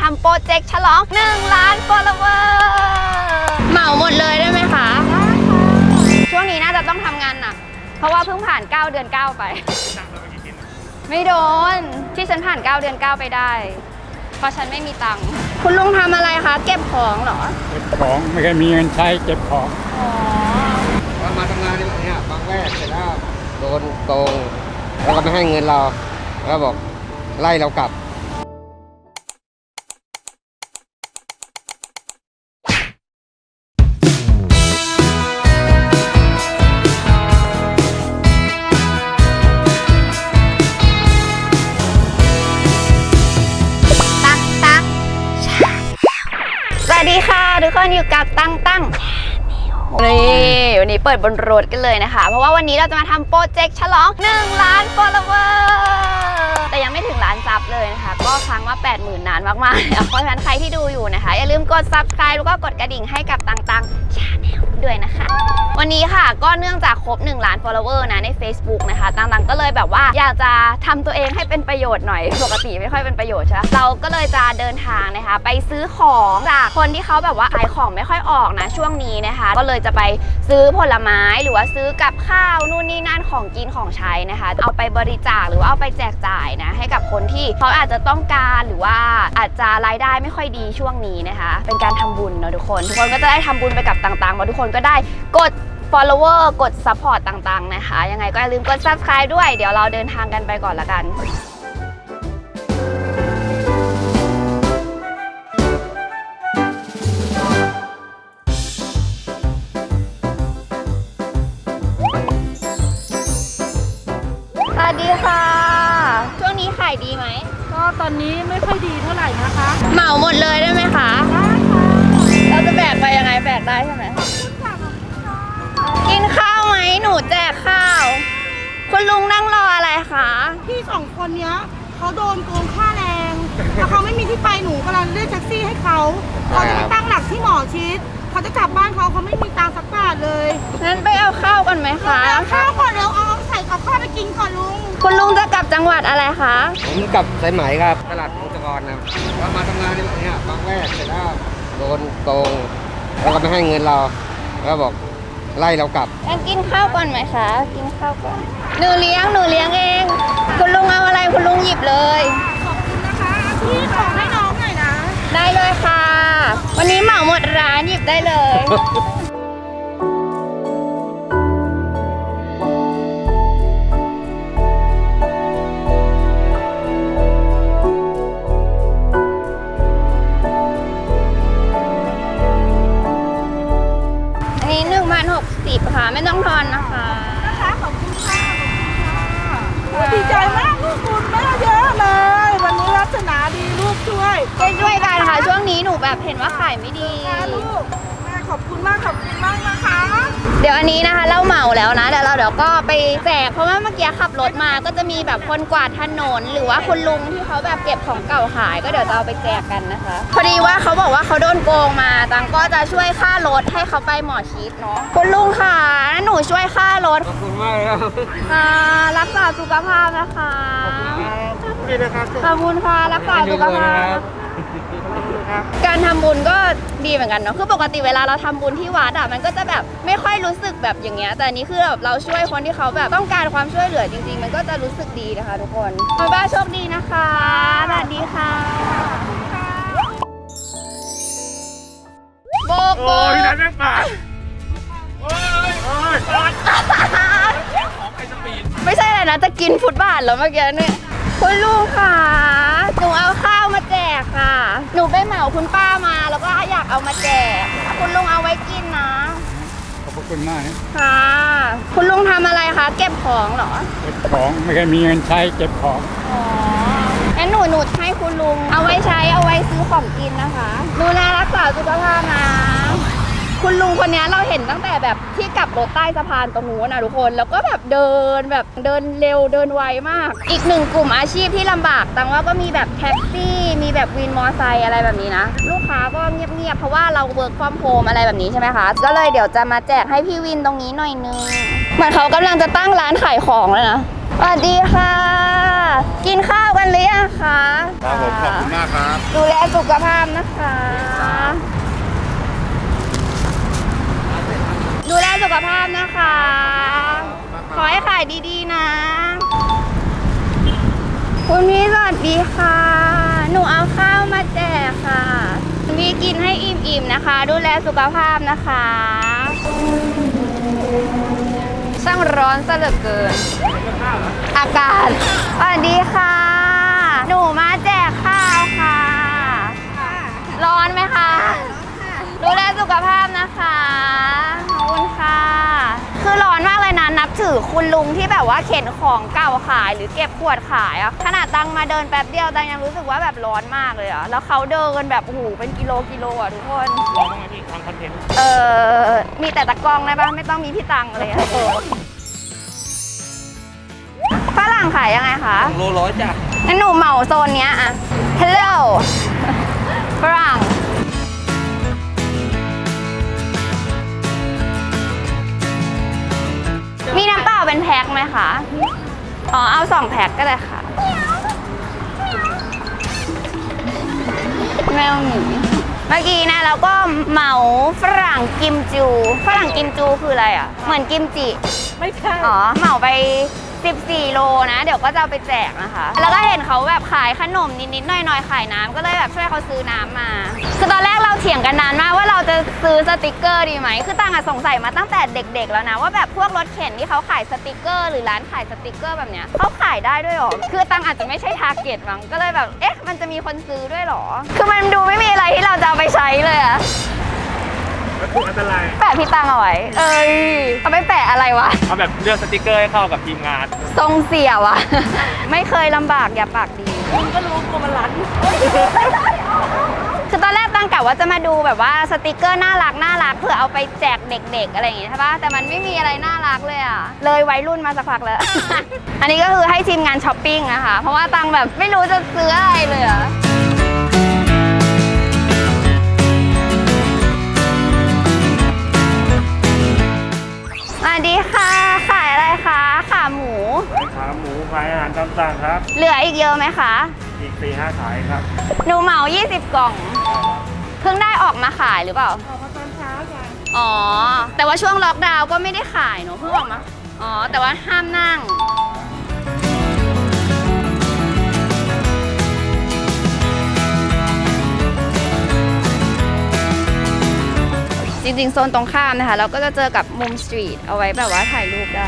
ทำโปรเจกต์ฉลอง 1 ล้าน follower เหมาหมดเลยได้ไหมคะช่วงนี้น่าจะต้องทำงานหนัก เพราะว่าเพิ่งผ่าน 9 เดือน 9 ไป ไม่โดน ที่ฉันผ่าน 9 เดือน 9 ไปได้ เพราะฉันไม่มีตังค์คุณลุงทำอะไรคะ เก็บของเหรอ เก็บของไม่เคยมีเงินใช้เก็บของอ๋อเรามาทำงานเนี่ยบางแรกเสร็จแล้วโดนโกงแล้วก็ไม่ให้เงินเราแล้วก็บอกไล่เรากลับ วัสดีค่ะ ทุกคนอยู่กับตั้งตั้งนี่วันนี้เปิดบนรถกันเลยนะคะ เพราะว่าวันนี้เราจะมาทำโปรเจกต์ฉลอง 1 ล้าน follower แต่ยังไม่ถึงล้านซับเลยนะคะ ก็ค้างว่า 80,000 นานมากๆเพราะฉะนั้นใครที่ดูอยู่นะคะ อย่าลืมกด subscribe แล้วก็กดกระดิ่งให้กับตังตังชาแนลด้วยนะคะ วันนี้ค่ะก็เนื่องจากครบ 1 ล้าน follower นะใน Facebook นะคะตังๆก็เลยแบบว่าอยากจะทำตัวเองให้เป็นประโยชน์หน่อยปกติไม่ค่อยเป็นประโยชน์ใช่ไหมเราก็เลยจะเดินทางนะคะ ไปซื้อของจากคนที่เขาแบบว่าขายของไม่ค่อยออกนะช่วงนี้นะคะ ก็เลยจะไปซื้อผลไม้หรือว่าซื้อกับข้าวนู่นนี่นั่นของกินของใช้นะคะ เอาไปบริจาคหรือว่าเอาไปแจกจ่ายนะให้กับคนที่เขาอาจจะต้องการหรือว่าอาจจะรายได้ไม่ค่อยดีช่วงนี้นะคะ เป็นการทำบุญเนาะทุกคนทุกคนก็จะได้ทำบุญไปกับต่างๆมาทุกคนก็ได้กด follower กด support ต่างๆ นะคะ ยังไงก็อย่าลืมกด subscribe ด้วย เดี๋ยวเราเดินทางกันไปก่อนละกันสวัสดีค่ะ ช่วงนี้ขายดีไหม ก็ตอนนี้ไม่ค่อยดีเท่าไหร่นะคะ เหมาหมดเลยได้ไหมคะเราจะแบกไปยังไงแบกได้ใช่ไหม กินข้าวไหมหนูแจกข้าว คุณลุงนั่งรออะไรคะ พี่สองคนเนี้ยเขาโดนโกงค่าแรงแล้วเขาไม่มีที่ไปหนูกำลังเรียกแท็กซี่ให้เขาเขาจะไปตั้งหลักที่หมอชิดเขาจะกลับบ้านเขาเขาไม่มีตังค์สักบาทเลยงั้นไปเอาข้าวกันไหมคะ เอาข้าวก่อนเร็วเอาใส่กับข้าวไปกินก่อนลุง คุณลุงจะกลับจังหวัดอะไรคะ ผมกลับสายไหมครับตลาดพงศกรนะครับเรามาทำงานเนี่ยบางแรกเสร็จแล้วโดนโกงแล้วก็ไม่ให้เงินเราแล้วก็บอก ไล่เรากลับ งั้นกินข้าวก่อนไหมคะ กินข้าวก่อน หนูเลี้ยง หนูเลี้ยงเอง คุณลุงเอาอะไรคุณลุงหยิบเลยขอบคุณนะคะพี่ขอให้น้องหน่อยนะ ได้เลยค่ะ วันนี้เหมาหมดร้านหยิบได้เลย เดี๋ยวอันนี้นะคะเราเหมาแล้วนะเดี๋ยวเราเดี๋ยวก็ไปแจกเพราะว่าเมื่อกี้ขับรถมาก็จะมีแบบคนกวาดถนน หรือว่าคุณลุงที่เขาแบบเก็บของเก่าขาย ก็เดี๋ยวจะเอาไปแจกกันนะคะ พอดีว่าเขาบอกว่าเขาโดนโกงมาตังก็จะช่วยค่ารถให้เขาไปหมอชิดเนาะคุณลุงค่ะหนูช่วยค่ารถขอบคุณมากครับอ่ารักษาสุขภาพนะคะนี่นะครับขอบคุณค่ะรักษาสุขภาพ การทำบุญก็ดีเหมือนกันเนาะคือปกติเวลาเราทำบุญที่วัดอะมันก็จะแบบไม่ค่อยรู้สึกแบบอย่างเงี้ยแต่อันนี้คือแบบเราช่วยคนที่เขาแบบต้องการความช่วยเหลือจริง ๆ มันก็จะรู้สึกดีนะคะ ทุกคนขอให้บ้านโชคดีนะคะสวัสดีค่ะโบกโบโอ้ยกนั่นแม่งปากโอ้ยโอ้ยโอ้ยของไอสปีดไม่ใช่อะไรนะจะกินฟุตบาทแล้วเมื่อกี้เนี่ยคุณลุงค่ะหนูเอาข้าวมาแจก ค่ะ หนูไปเหมาคุณป้ามา แล้วก็อยากเอามาแจก คุณลุงเอาไว้กินนะ ขอบพระคุณมากนะค่ะ คุณลุงทำอะไรคะ เก็บของเหรอ เก็บของไม่เคยมีเงินใช้เก็บของอ๋องั้นหนูหนูให้คุณลุง เอาไว้ใช้เอาไว้ซื้อของกินนะคะ ดูแลรักษาสุขภาพนะ คุณลุงคนนี้เราเห็นตั้งแต่แบบที่กลับรถใต้สะพานตรงนู้นนะทุกคน แล้วก็แบบเดินแบบเดินเร็วเดินไวมาก อีกหนึ่งกลุ่มอาชีพที่ลำบากตังว่าก็มีแบบแท็กซี่ มีแบบวินมอไซค์อะไรแบบนี้นะ ลูกค้าก็เงียบๆเพราะว่าเราเวิร์กฟอร์มโฮมอะไรแบบนี้ใช่ไหมคะ ก็เลยเดี๋ยวจะมาแจกให้พี่วินตรงนี้หน่อยนึงเหมือนเขากำลังจะตั้งร้านขายของแล้วนะสวัสดีค่ะ กินข้าวกันหรือยังคะครับผมขอบคุณมากครับ ดูแลสุขภาพนะคะ ดูแลสุขภาพนะคะ ขอให้ขายดีๆนะ คุณพี่สวัสดีค่ะ หนูเอาข้าวมาแจกค่ะ คุณพี่กินให้อิ่มๆนะคะ ดูแลสุขภาพนะคะช่างร้อนซะเหลือเกิน อากาศสวัสดีค่ะ หนูมาแจกข้าวค่ะ ร้อนไหมคะ ดูแลสุขภาพนะคะ นะนับถือคุณลุงที่แบบว่าเข็นของเก่าขายหรือเก็บขวดขายอะขนาดตังมาเดินแป๊บเดียวตังยังรู้สึกว่าแบบร้อนมากเลยอะแล้วเขาเดินแบบโอ้โหเป็นกิโลกิโลอะทุกคนลองบ้างไหมพี่ทำคอนเทนต์เออมีแต่ตะกร้องได้ปะไม่ต้องมีพี่ตังเลยอะฝรั่งขายยังไงคะโลร้อยจ้ะงั้นหนูเหมาโซนเนี้ยอะ Hello ฝรั่งมีน้ำเปล่า เป็นแพ็คไหมคะ อ๋อ เอาสองแพ็คก็ได้ค่ะ แมวหมีเมื่อกี้นะเราก็เหมาฝรั่งกิมจู ฝรั่งกิมจูคืออะไรอะ เหมือนกิมจิ ไม่ใช่ อ๋อ เหมาไป 14 โลนะ เดี๋ยวก็จะเอาไปแจกนะคะ แล้วก็เห็นเขาแบบขายขนมนิดๆหน่อยๆขายน้ำก็เลยแบบช่วยเขาซื้อน้ำมาคือตอนแรกเราเถียงกันนานมากว่าเราจะซื้อสติกเกอร์ดีไหมคือตังอะสงสัยมาตั้งแต่เด็ก ๆ แล้วนะว่าแบบพวกรถเข็นที่เขาขายสติกเกอร์ หรือร้านขายสติกเกอร์แบบเนี้ยเขาขายได้ด้วยเหรอคือตังอาจจะไม่ใช่ทาร์เก็ตมั้งก็เลยแบบเอ๊ะมันจะมีคนซื้อด้วยเหรอ คือมันดูไม่มีอะไรที่เราจะเอาไปใช้เลยอะ วัตถุอันตรายแปะพี่ตังเอาไว้ เอ้ยเอาไปแปะอะไรวะ เอาแบบเลือกสติกเกอร์ให้เข้ากับทีมงาน ทรงเสียวะ ไม่เคยลำบากอย่าปากดี คุณก็รู้ตัวมันรันคือตอนแรกตั้งกะว่าจะมาดูแบบว่าสติกเกอร์น่ารักน่ารักเพื่อเอาไปแจกเด็กๆ อะไรอย่างงี้ใช่ปะแต่มันไม่มีอะไรน่ารักเลยอะ เลยวัยรุ่นมาสักพักแล้ว อันนี้ก็คือให้ทีมงานช้อปปิ้งนะคะ เพราะว่าตังแบบไม่รู้จะซื้ออะไรเลยอะ สวัสดีค่ะ ขายอะไรคะขาหมูขายขาหมูขายอาหารตามสั่งครับ เหลืออีกเยอะไหมคะ อีก4ี่ห้าขายครับ หนูเหมา 20 กล่อง เพิ่งได้ออกมาขายหรือเปล่า ออกมาตอนเช้าจ้ะอ๋อ แต่ว่าช่วงล็อกดาวน์ก็ไม่ได้ขายเนอะเพิ่งออกมา อ๋อ แต่ว่าห้ามนั่ง จริงๆ โซนตรงข้ามนะคะ เราก็จะเจอกับมุมสตรีทเอาไว้แบบว่าถ่ายรูปได้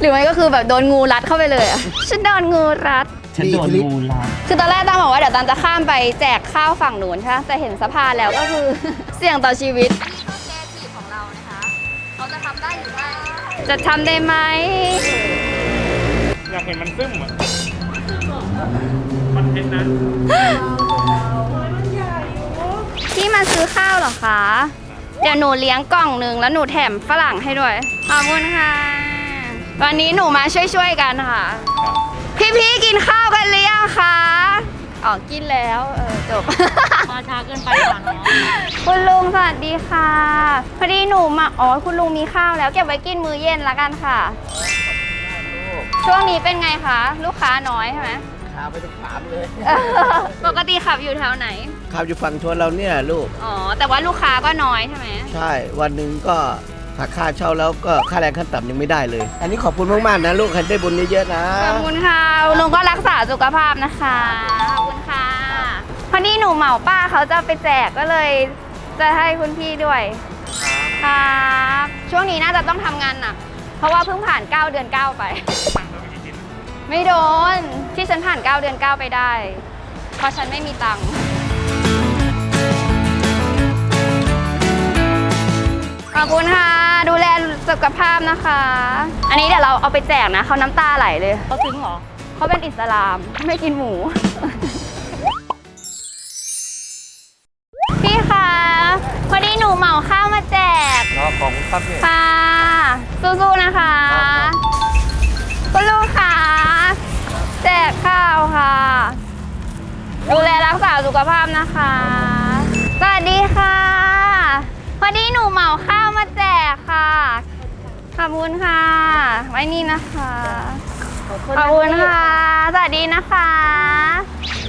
หรือไม่ก็คือแบบโดนงูรัดเข้าไปเลยอะฉันโดนงูรัด ฉันโดนงูรัดคือตอนแรกตั้งบอกว่าเดี๋ยวตันจะข้ามไปแจกข้าวฝั่งนู้นใช่ไหมแต่เห็นสะพานแล้วก็คือ เสี่ยงต่อชีวิตแกทีของเรานะคะเขาจะทำได้หรือไม่จะทำได้ไหม อยากเห็นมันซึมอะคอนเทนต์นะ รอคะ เดี๋ยวหนูเลี้ยงกล่องหนึ่งแล้วหนูแถมฝรั่งให้ด้วย ขอบคุณค่ะ วันนี้หนูมาช่วยๆกันค่ะ พี่ๆกินข้าวกันหรือยังคะ อ๋อ กินแล้วเออจบ มาช้าเกินไปก่อนเนาะคุณลุงสวัสดีค่ะ พอดีหนูมา อ๋อ คุณลุงมีข้าวแล้วเก็บไว้กินมื้อเย็นละกันค่ะ ช่วงนี้เป็นไงคะ ลูกค้าน้อยใช่ไหมขาไปถึงสามเลยเออปกติขับอยู่แถวไหน ขับอยู่ฝั่งชนเราเนี่ยลูก อ๋อ แต่ว่าลูกค้าก็น้อยใช่ไหม ใช่ วันหนึ่งก็หักค่าเช่าแล้วก็ค่าแรงขั้นต่ำยังไม่ได้เลย อันนี้ขอบคุณมากๆนะลูกให้ได้บุญเยอะๆนะ ขอบคุณค่ะลุงก็รักษาสุขภาพนะคะ ขอบคุณค่ะ พอดีหนูเหมาป้าเขาจะไปแจกก็เลย จะให้คุณพี่ด้วย ครับช่วงนี้น่าจะต้องทำงานหนัก เพราะว่าเพิ่งผ่าน 9 เดือน 9 ไป ไม่โดน ที่ฉันผ่าน 9 เดือน 9 ไปได้ เพราะฉันไม่มีตังค์ แลสุขภาพนะคะ อันนี้เดี๋ยวเราเอาไปแจกนะเขาน้ำตาไหลเลย เขาซึ้งเหรอ เขาเป็นอิสลามไม่กินหมู พี่คะพอดีหนูเหมาข้าวมาแจกรอของครับเนี่ย ค่ะ สู้ๆนะคะคุณลูกค่ะแจกข้าวค่ะ ดูแลรักษาสุขภาพนะคะ สวัสดีค่ะ พอดีหนูเหมาข้าวมาแจกค่ะ ข อบคุณค่ะ ไว้นี่นะคะขอบคุณค่ะ สวัสดีนะคะ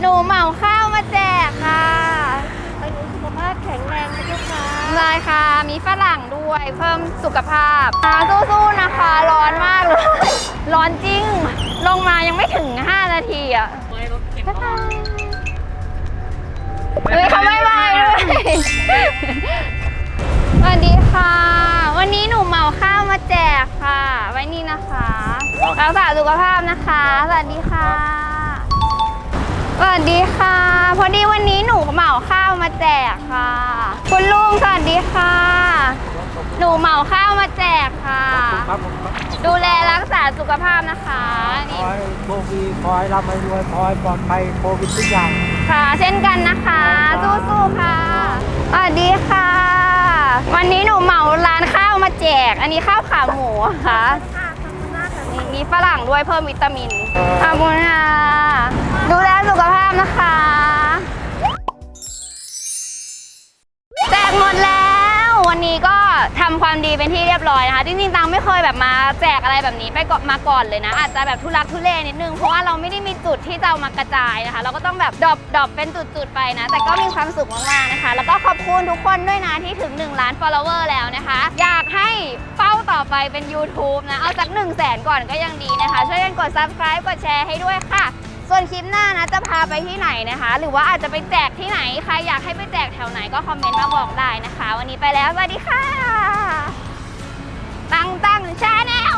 หนูเหมาข้าวมาแจกค่ะ ไปหนูสุขภาพแข็งแรงนะเจ้าค่ะได้ค่ะ มีฝรั่งด้วยเพิ่มสุขภาพค่ะสู้ๆนะคะ ร้อนมากเลย ร้อนจริง ลงมายังไม่ถึง 5 นาทีอะไม่รถเข็นบ๊ายบายเฮ้ยเขาไม่บายด้วย สวัสดีค่ะ แจกค่ะ ไว้นี่นะคะรักษาสุขภาพนะคะ สวัสดีค่ะ สวัสดีค่ะ พอดีวันนี้หนูเหมาข้าวมาแจกค่ะ คุณลุงสวัสดีค่ะ หนูเหมาข้าวมาแจกค่ะ ครับผมครับดูแลรักษาสุขภาพนะคะนี่คอยโชคดีคอยร่ำให้รวยคอยปลอดภัยโควิดทุกอย่าง ค่ะ เช่นกันนะคะสู้ อันนี้ข้าวขาหมูอะค่ะนี่มีฝรั่งด้วยเพิ่มวิตามินขอบคุณค่ะดูแลสุขภาพนะคะ แจกหมดแล้ว วันนี้ก็ทำความดีเป็นที่เรียบร้อยนะคะจริงๆตังไม่เคยแบบมาแจกอะไรแบบนี้ไปก่อนมาก่อนเลยนะ อาจจะแบบทุลักทุเลนิดนึงเพราะว่าเราไม่ได้มีจุดที่จะามากระจายนะคะ เราก็ต้องแบบดรอปดรอปเป็นจุดๆไปนะ แต่ก็มีความสุขมากๆนะคะ แล้วก็ขอบคุณทุกคนด้วยนะที่ถึง 1 ล้าน follower แล้วนะคะ อยากให้เป้าต่อไปเป็น YouTube นะ เอาจาก1 0 0 0 0แสนก่อนก็ยังดีนะคะ ช่วยกันกด subscribe กดแชร์ให้ด้วยค่ะ ส่วนคลิปหน้านะจะพาไปที่ไหนนะคะ หรือว่าอาจจะไปแจกที่ไหนใครอยากให้ไปแจกแถวไหนก็คอมเมนต์มาบอกได้นะคะ วันนี้ไปแล้วสวัสดีค่ะ ตั้งตั้งชาแนล